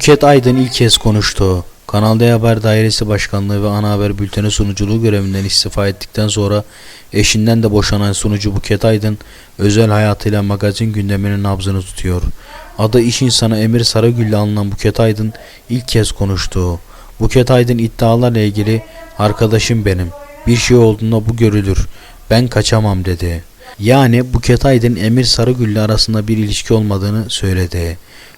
Buket Aydın ilk kez konuştu. Kanal D Haber Dairesi Başkanlığı ve Ana Haber Bülteni sunuculuğu görevinden istifa ettikten sonra eşinden de boşanan sunucu Buket Aydın özel hayatıyla magazin gündeminin nabzını tutuyor. Adı iş insanı Emir Sarıgül ile anılan Buket Aydın ilk kez konuştu. Buket Aydın iddialarla ilgili arkadaşım benim. Bir şey olduğunda bu görülür. Ben kaçamam dedi. Yani Buket Aydın Emir Sarıgül ile arasında bir ilişki olmadığını söyledi.